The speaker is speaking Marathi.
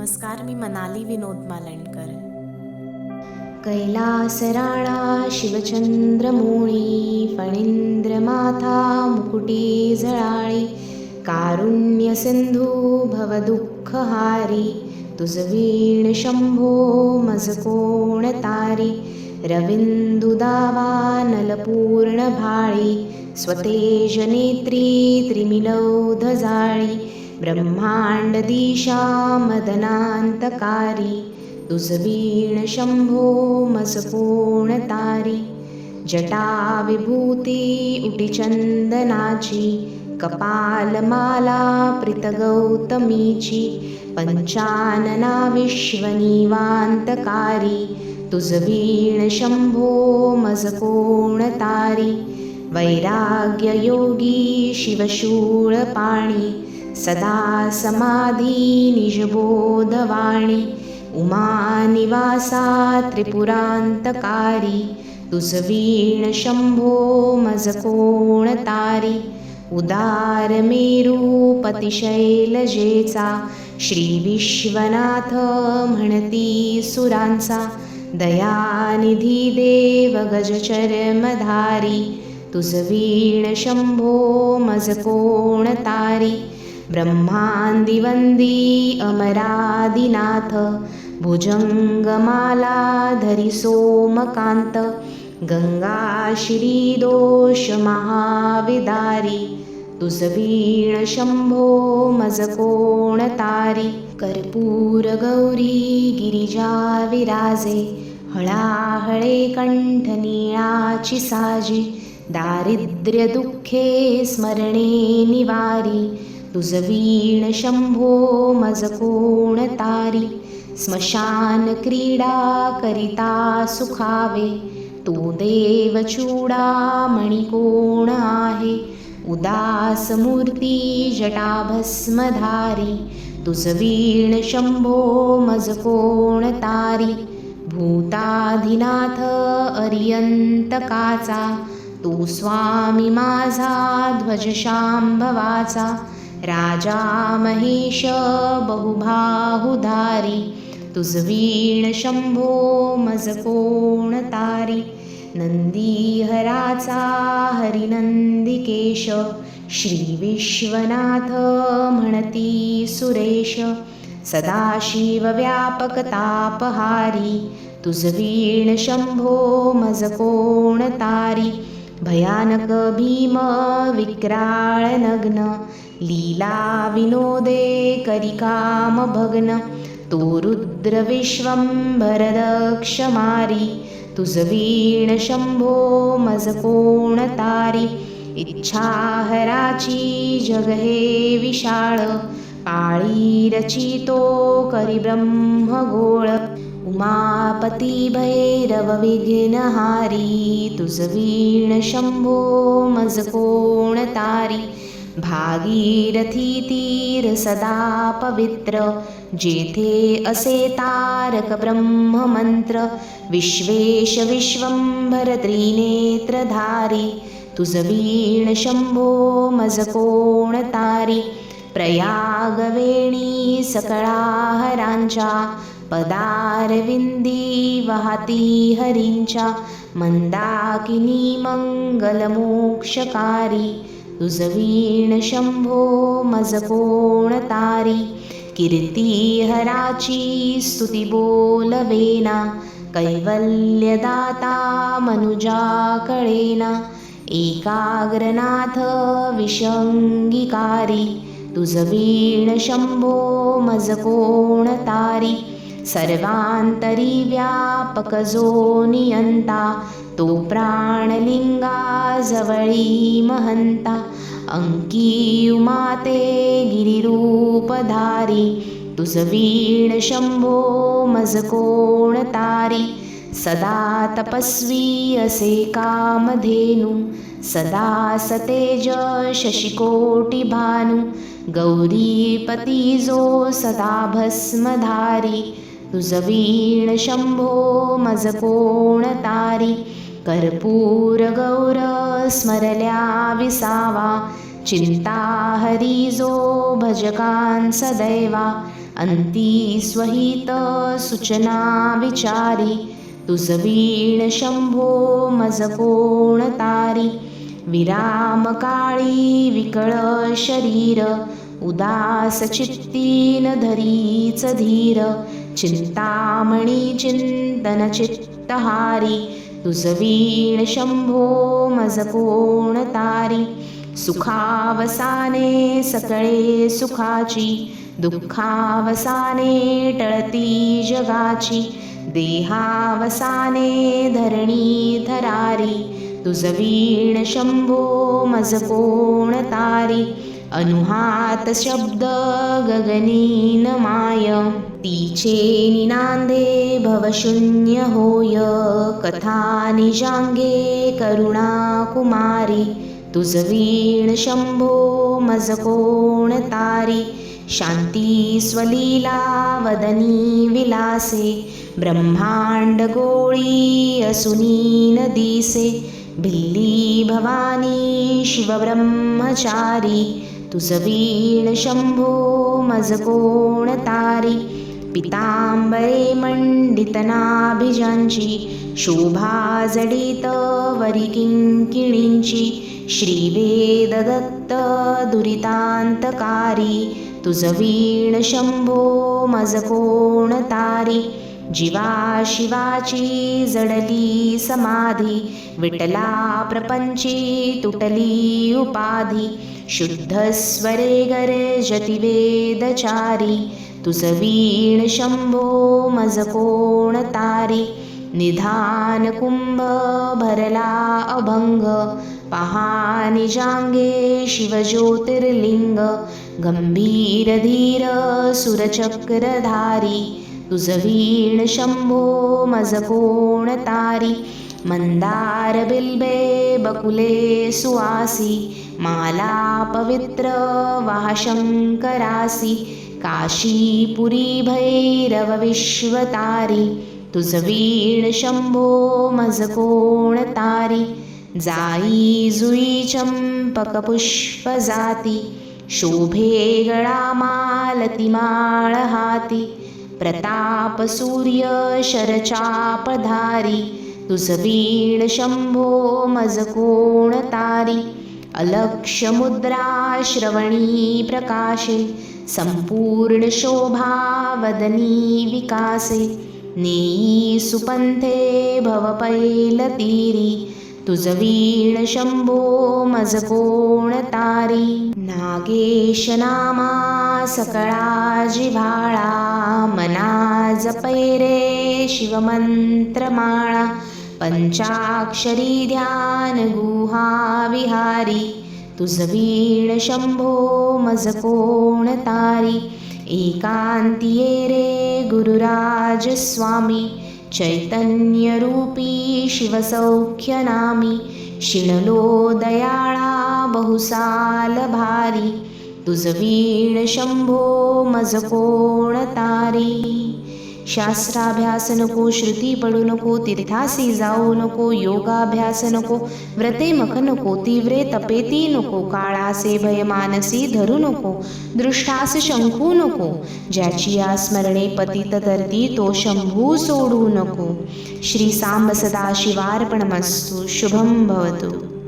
नमस्कार मी मनाली विनोद मालणकर. मोणी फणींद्र माथा मुकुटी जळाळी कारुण्यसिंधू भवदुःखहारी तुझ वीण शंभो मज कोण तारी रविंदुदावा नलपूर्ण भाळी स्वतेज नेत्री त्रिमिलौध जाळी ब्रह्मांड दिशा मदनांतकारी तुझ शंभो तारी जटा विभूती कपालमाला प्रितगौतमीची पञ्चानना विश्वनिवांतकारी तुझ शम्भो शंभो वैराग्ययोगी शिवशूळ पाणी सदा समाधी निजबोधवाणी उमानिवासा त्रिपुरान्तकारी त्रिपुरांतकारी तुसवीण शंभो मज कोण तारी उदार मेरूपतिशैलजेचा श्री विश्वनाथ म्हणती सुरांचा दयानिधी देव गजचर्मधारी तुझ वीण शंभो मज कोण तारी ब्रह्मांदिवंदी अमरादिनाथ भुजङ्गमालाधरि सोमकान्त सोमकांत गंगा दोष महाविदारी तुझ वीण तारी कर्पूर गौरी गिरिजा विराजे हळाहळे कंठ निळाची साजी दारिद्र्य दुःखे स्मरणे निवारी तुझ वीण शंभो मज कोण तारी। स्मशान क्रीडा करिता सुखावे। तो देव चूडामणी कोण आहे। उदास मूर्ती जटाभस्मधारी तुझ वीण शंभो मज कोण तारी। भूताधिनाथ अर्यंतकाचा तू स्वामी माझा ध्वज शांभवाचा राजा महेश बहुबाहुधारी तुझ वीण शंभो मज कोण तारी नंदीहराचा हरिनंदिकेश श्री विश्वनाथ म्हणती सुरेश सदाशिव व्यापक तापहारी तुझ वीण शंभो मज कोण तारी भयानक भीम विक्राळ नग्न लीला विनोदे करिकाम भग्न तो रुद्र विश्वंभरदक्ष मारी तुझ वीण शंभो मज कोण तारी इच्छाहराची जग हे विशाळ पाळी रचितो करी ब्रह्मगोळ उमापती भैरव विघ्नहारी तुझ वीण शंभो मज कोण तारी भागीरथी तीर सदा पवित्र जेथे असे तारक ब्रह्ममंत्र विश्वेश विश्वंभर त्रिनेत्रधारी तुझ वीण शंभो मज कोण तारी प्रयागवेणी सकळाहरांच्या पदारविंदी वाहती हरींच्या मंदाकिनी मंगलमोक्षकारी तुझ वीण शंभो मज कोण तारी कीर्तिहराची स्तुती बोलवेना कैवल्यदाता मनुजा कळेना एकाग्रनाथ विशंगिकारी तुझ वीण शंभो मज कोण तारी सर्वांतरी व्यापक जो नियंता तो प्राणलिंगा जवळी महंता अंकी उमाते गिरिरूपधारी तुझ वीण शंभो मज कोण तारी सदा तपस्वी असे कामधेनु सदा सतेज शशिकोटी भानु गौरीपती जो सदा भस्मधारी तुझ वीण शंभो मज कोण तारी? कर्पूर गौर स्मरल्या विसावा चिंता हरी जो सदैवा अंती स्वहित सूचना विचारी तुझ वीण शंभो मज कोण तारी? विराम काळी विकळ शरीर उदास चित्तीन धरीच धीर चिंतामणी चिंतन चित्तहारी तुझ वीण शंभो मज कोण तारी सुखावसाने सकळे सुखाची दुःखावसाने टळती जगाची देहावसाने धरणी धरारी तुझ वीण शंभो मज कोण तारी अनुहात शब्द गगनीन माय। तिचे निनांदे भवशून्य होय। कथा निजांगे करुणा कुमारी तुझ वीण शंभो मज कोण तारी। शांती स्वलीला वदनी विलासे। ब्रह्मांड गोळी असुनीन दिसे भिल्ली भवानी शिवब्रह्मचारी। तुझ वीण शंभो मज कोण तारी पितांबरे मंडित नाभिजांची शोभा जडित वरी किंकिणींची श्रीवेद दत्त दुरितांतकारी तुझ वीण शंभो मज कोण तारी जीवा शिवाची जडली समाधी विटला प्रपंची तुटली उपाधी शुद्ध स्वरे गर्जति वेदचारी तुझ वीण शंभो मज कोण तारी निधान कुंभ भरला अभंग पहा निजांगे शिवज्योतिर्लिंग गंभीर धीर सुरचक्रधारी तुझ वीण शंभो मज कोण तारी? मंदार बिल्बे बकुले सुवासी माला पवित्र वाशंकरासी काशीपुरी भैरव विश्वतारी। तुझ वीण शंभो मज कोण तारी? जाई जुई चंपक पुष्प जाती शोभे गळा मालती माळ हाती। प्रताप सूर्य शरचापधारी तुझ वीण शंभो मज कोण तारी अलक्ष मुद्रा श्रवणी प्रकाशे संपूर्ण शोभा वदनी विकासे नेई सुपंथे भवपैल तीरी तुझ वीण शंभो मज कोण तारी। नागेश नामा सकळा जिव्हाळा जपै रे शिवमन्त्रमाळा पञ्चाक्षरी ध्यान गुहा विहारी तुझ वीण शंभो मज कोण तारी एकांतिये रे गुरुराज स्वामी चैतन्यरूपी शिवसौख्यनामी शिणलो दयाळा बहुसाल भारी तुझ वीण शंभो मज कोण तारी शास्त्राभ्यास नको श्रुती पडू नको तीर्थासी जाऊ नको योगाभ्यास नको व्रते मख नको तीव्रे तपेती नको काळासे भय मानसी धरू नको दृष्टास शंखू नको ज्याची या स्मरणे पतित धरती तो शंभू सोडू नको. श्री सांब सदा शिवार्पणमस्तु शुभम भवतु.